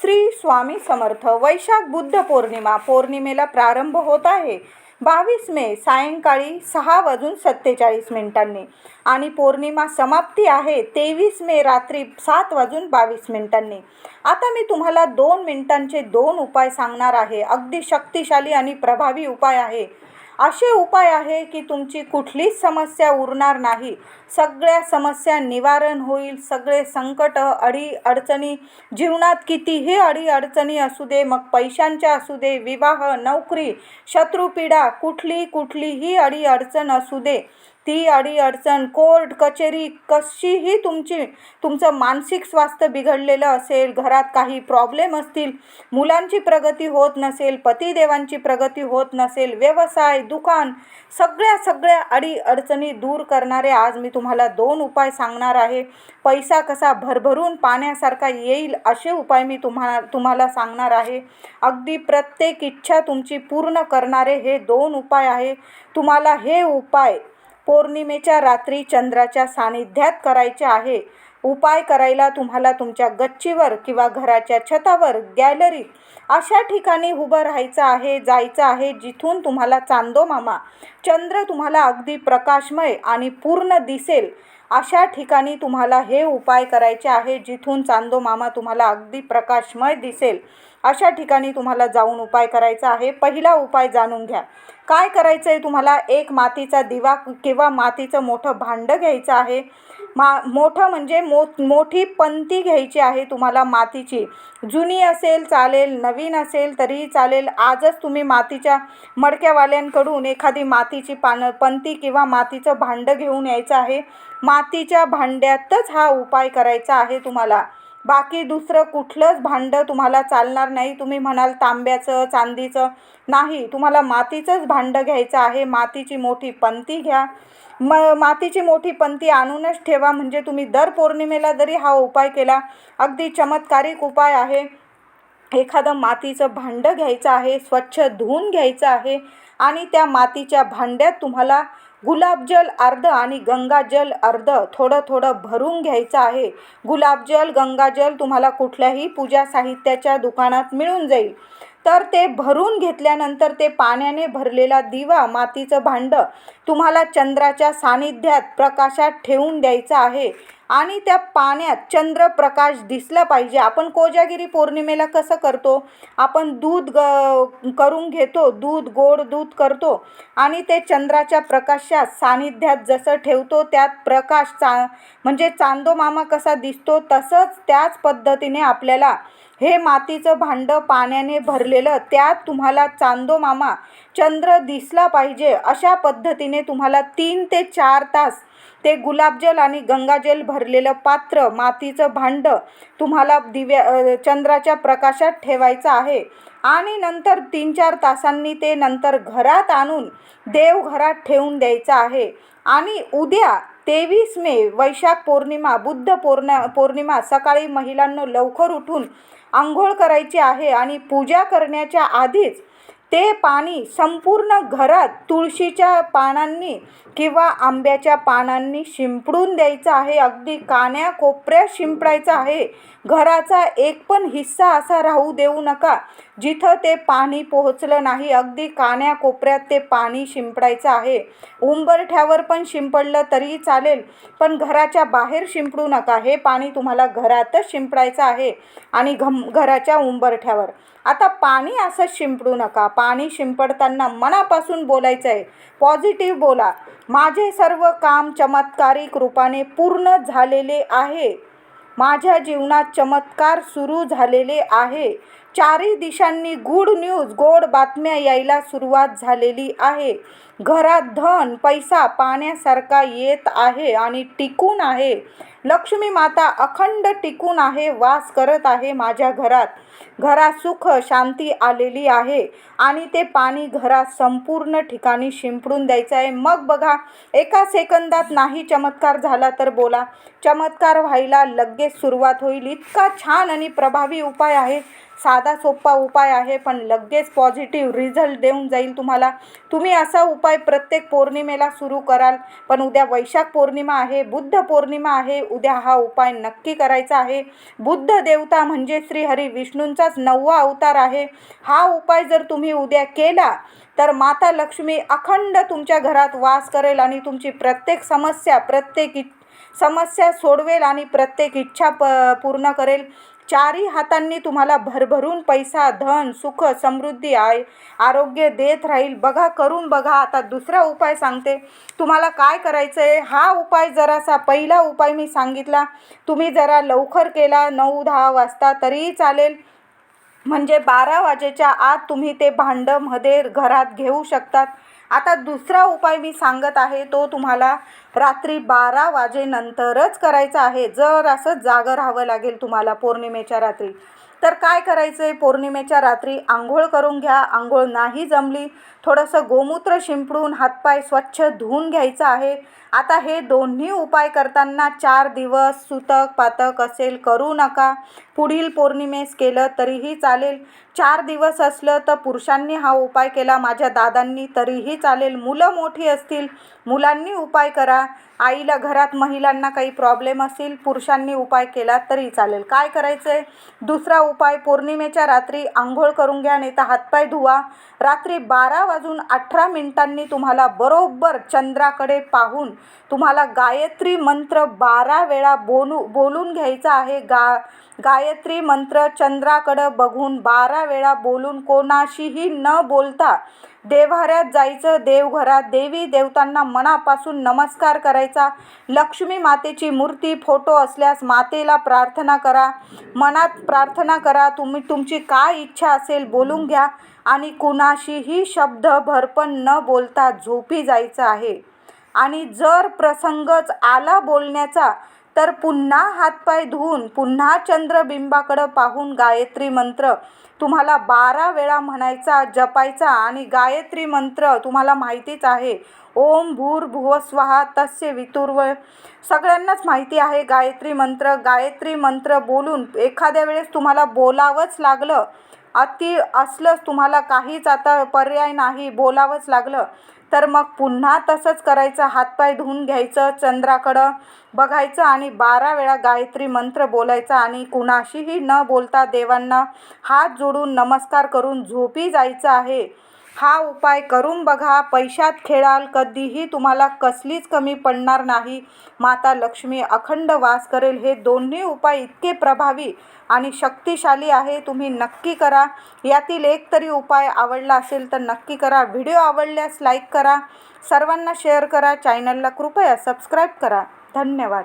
श्री स्वामी समर्थ वैशाख बुद्ध पौर्णिमा पौर्णिमेला प्रारंभ होत आहे. बावीस मे सायंकाळी सहा वाजून सत्तेचाळीस मिनिटांनी. आणि पौर्णिमा समाप्ती आहे तेवीस मे रात्री सात वाजून बावीस मिनिटांनी. आता मी तुम्हाला दोन मिनिटांचे दोन उपाय सांगणार आहे. अगदी शक्तिशाली आणि प्रभावी उपाय आहे. असे उपाय आहे की तुमची कुठलीच समस्या उरणार नाही. सगळ्या समस्या निवारण होईल. सगळे संकट अडी अडचणी जीवनात कितीही अडी अडचणी असू दे मग पैशांच्या असू दे विवाह नोकरी शत्रुपीडा कुठली कुठलीही अडी अडचण असू दे. ती अडी अडचण कोर्ट कचेरी कशीही तुमची तुमचं मानसिक स्वास्थ्य बिघडलेलं असेल घरात काही प्रॉब्लेम असतील मुलांची प्रगती होत नसेल पतिदेवांची प्रगती होत नसेल व्यवसाय दुकान सगळ्या सगळ्या अडी अडचणी दूर करणारे आज मी तुम्हाला दोन उपाय सांगणार आहे. पैसा कसा भरभरून पाण्यासारखा येईल असे उपाय मी तुम्हा तुम्हाला सांगणार आहे. अगदी प्रत्येक इच्छा तुमची पूर्ण करणारे हे दोन उपाय आहे. तुम्हाला हे उपाय पौर्णिमेच्या रात्री चंद्राच्या सानिध्यात करायचे आहे. उपाय करायला तुम्हाला तुमच्या गच्चीवर किंवा घराच्या छतावर गॅलरीत अशा ठिकाणी उभं राहायचं आहे जायचं आहे जिथून तुम्हाला चांदो मामा चंद्र तुम्हाला अगदी प्रकाशमय आणि पूर्ण दिसेल. अशा ठिकाणी तुम्हाला हे उपाय करायचे आहे जिथून चांदो मामा तुम्हाला अगदी प्रकाशमय दिसेल. अशा ठिकाणी तुम्हाला जाऊन उपाय करायचा आहे. पहिला उपाय जाणून घ्या. काय करायचं आहे तुम्हाला? एक मातीचा दिवा किंवा मातीचं मोठं भांडं घ्यायचं आहे. मा मोठं म्हणजे मो मोठी पंती घ्यायची आहे तुम्हाला मातीची. जुनी असेल चालेल नवीन असेल तरीही चालेल. आजच तुम्ही मातीच्या मडक्यावाल्यांकडून एखादी मातीची पानं पंती किंवा मातीचं भांडं घेऊन यायचं आहे. मातीच्या भांड्यातच हा उपाय करायचा आहे तुम्हाला. बाकी दुसरं कुठलंच भांडं तुम्हाला चालणार नाही. तुम्ही म्हणाल तांब्याचं चांदीचं. नाही तुम्हाला मातीचंच भांडं घ्यायचं आहे. मातीची मोठी पंती घ्या. म मातीची मोठी पंती आणूनच ठेवा. म्हणजे तुम्ही दर पौर्णिमेला जरी हा उपाय केला अगदी चमत्कारिक उपाय आहे. एखादं मातीचं भांडं घ्यायचं आहे स्वच्छ धुवून घ्यायचं आहे आणि त्या मातीच्या भांड्यात तुम्हाला गुलाबजल अर्ध आणि गंगाजल अर्ध थोडं थोडं भरून घ्यायचं आहे. गुलाबजल गंगाजल तुम्हाला कुठल्याही पूजा साहित्याच्या दुकानात मिळून जाईल. तर ते भरून घेतल्यानंतर ते पाण्याने भरलेला दिवा मातीचं भांडं तुम्हाला चंद्राच्या सानिध्यात प्रकाशात ठेवून द्यायचं आहे. आणि त्या पाण्यात चंद्रप्रकाश दिसला पाहिजे. आपण कोजागिरी पौर्णिमेला कसं करतो? आपण दूध ग करून घेतो दूध गोड दूध करतो आणि ते चंद्राच्या प्रकाशात सानिध्यात जसं ठेवतो त्यात प्रकाश चा म्हणजे चांदो मामा कसा दिसतो तसंच त्याच पद्धतीने आपल्याला हे मातीचं भांडं पाण्याने भरलेलं त्यात तुम्हाला चांदो मामा चंद्र दिसला पाहिजे अशा पद्धतीने तुम्हाला तीन ते चार तास ते गुलाबजल आणि गंगाजल भरलेलं पात्र मातीचं भांडं तुम्हाला दिव्या चंद्राच्या प्रकाशात ठेवायचं आहे. आणि नंतर तीन चार तासांनी ते नंतर घरात आणून देवघरात ठेवून द्यायचं आहे. आणि उद्या तेवीस मे वैशाख पौर्णिमा बुद्ध पौर्णा पौर्णिमा सकाळी महिलांना लवकर उठून आंघोळ करायची आहे आणि पूजा करण्याच्या आधीच ते पाणी संपूर्ण घरात तुळशीच्या पानांनी किंवा आंब्याच्या पानांनी शिंपडून द्यायचं आहे. अगदी कान्या कोपऱ्या शिंपडायचं आहे. घराचा एक पण हिस्सा असा राहू देऊ नका. जिथं ते पाणी पोहोचलं नाही अगदी कान्या कोपऱ्यात ते पाणी शिंपडायचं आहे. उंबरठ्यावर पण शिंपडलं तरीही चालेल पण घराच्या बाहेर शिंपडू नका. हे पाणी तुम्हाला घरातच शिंपडायचं आहे आणि घम घराच्या उंबरठ्यावर. आता पाणी असंच शिंपडू नका. पाणी शिंपडताना मनापासून बोलायचं आहे. पॉझिटिव्ह बोला. माझे सर्व काम चमत्कारिक रूपाने पूर्ण झालेले आहे. माझ्या जीवनात चमत्कार सुरू झालेले आहे. चारही दिशांनी गुड न्यूज गोड बातम्या यायला सुरुवात झालेली आहे. घरात धन पैसा पाण्यासारखा येत आहे आणि टिकून आहे. लक्ष्मी माता अखंड टिकून आहे वास करत आहे माझ्या घरात. घरात सुख शांती आलेली आहे आणि ते पाणी घरात संपूर्ण ठिकाणी शिंपडून द्यायचं आहे. मग बघा एका सेकंदात नाही चमत्कार झाला तर बोला. चमत्कार व्हायला लगेच सुरुवात होईल. इतका छान आणि प्रभावी उपाय आहे. साधा सोपा उपाय आहे पण लगेच पॉझिटिव्ह रिझल्ट देऊन जाईल तुम्हाला. तुम्ही असा उपाय प्रत्येक पौर्णिमेला सुरू कराल पण उद्या वैशाख पौर्णिमा आहे बुद्ध पौर्णिमा आहे उद्या हा उपाय नक्की करायचा आहे. बुद्ध देवता म्हणजे श्रीहरी विष्णूंचाच नववा अवतार आहे. हा उपाय जर तुम्ही उद्या केला तर माता लक्ष्मी अखंड तुमच्या घरात वास करेल आणि तुमची प्रत्येक समस्या प्रत्येक इ समस्या सोडवेल आणि प्रत्येक इच्छा प पूर्ण करेल. चारही हातांनी तुम्हाला भरभरून पैसा धन सुख समृद्धी आय आरोग्य देत राहील. बघा करून बघा. आता दुसरा उपाय सांगते. तुम्हाला काय करायचं आहे हा उपाय जरासा पहिला उपाय मी सांगितला. तुम्ही जरा लवकर केला नऊ दहा वाजता तरीही चालेल. म्हणजे बारा वाजेच्या आत तुम्ही ते भांडं मध्ये घरात घेऊ शकतात. आता दुसरा उपाय मी सांगत आहे तो तुम्हाला रात्री बारा वाजेनंतरच करायचा आहे. जर असं जागं राहावं लागेल तुम्हाला पौर्णिमेच्या रात्री. तर काय करायचं आहे पौर्णिमेच्या रात्री आंघोळ करून घ्या. आंघोळ नाही जमली थोडंसं गोमूत्र शिंपडून हातपाय स्वच्छ धुवून घ्यायचं आहे. आता हे दोन्ही उपाय करताना चार दिवस सुतक पातक असेल करू नका. पुढील पौर्णिमेस केलं तरीही चालेल. चार दिवस असलं तर पुरुषांनी हा उपाय केला माझ्या दादांनी तरीही चालेल. मुलं मोठी असतील मुलांनी उपाय करा. आईला घरात महिलांना काही प्रॉब्लेम असतील पुरुषांनी उपाय केला तरी चालेल. काय करायचं आहे दुसरा उपाय पौर्णिमेच्या रात्री आंघोळ करून घ्या नाही तर हातपाय धुवा. रात्री बारा वाजून अठरा मिनिटांनी तुम्हाला बरोबर चंद्राकडे पाहून तुम्हाला गायत्री मंत्र बारा वेळा बोलू बोलून घ्यायचा आहे. गा गायत्री मंत्र चंद्राकडं बघून बारा वेळा बोलून कोणाशीही न बोलता देव्हाऱ्यात जायचं देवघरात देवी देवतांना मनापासून नमस्कार करायचा. लक्ष्मी मातेची मूर्ती फोटो असल्यास मातेला प्रार्थना करा. मनात प्रार्थना करा. तुम्ही तुमची काय इच्छा असेल बोलून घ्या. आणि कुणाशीही शब्द भरपण न बोलता झोपी जायचं आहे. आणि जर प्रसंगच आला बोलण्याचा तर पुन्हा हातपाय धुवून पुन्हा चंद्रबिंबाकडं पाहून गायत्री मंत्र. तुम्हाला बारा वेळा म्हणायचा जपायचा आणि गायत्री मंत्र तुम्हाला माहितीच आहे. ओम भूर्भुव स्वाहा तस्य वितुर्व. सगळ्यांनाच माहिती आहे गायत्री मंत्र. गायत्री मंत्र बोलून एखाद्या वेळेस तुम्हाला बोलावंच लागलं. अति असलंच तुम्हाला काहीच आता पर्याय नाही बोलावंच लागलं. तर मग पुन्हा तसंच करायचं हातपाय धुवून घ्यायचं चंद्राकडं बघायचं आणि बारा वेळा गायत्री मंत्र बोलायचा आणि कुणाशीही न बोलता देवांना हात जोडून नमस्कार करून झोपी जायचं आहे. हा उपाय करून बघा. पैशात खेळाल कधीही तुम्हाला कसलीच कमी पडणार नाही. माता लक्ष्मी अखंड वास करेल. हे दोन्ही उपाय इतके प्रभावी आणि शक्तिशाली आहे. तुम्ही नक्की करा. यातील एक तरी उपाय आवडला असेल तर नक्की करा. व्हिडिओ आवडल्यास लाईक करा. सर्वांना शेअर करा. चॅनलला कृपया सबस्क्राईब करा. धन्यवाद.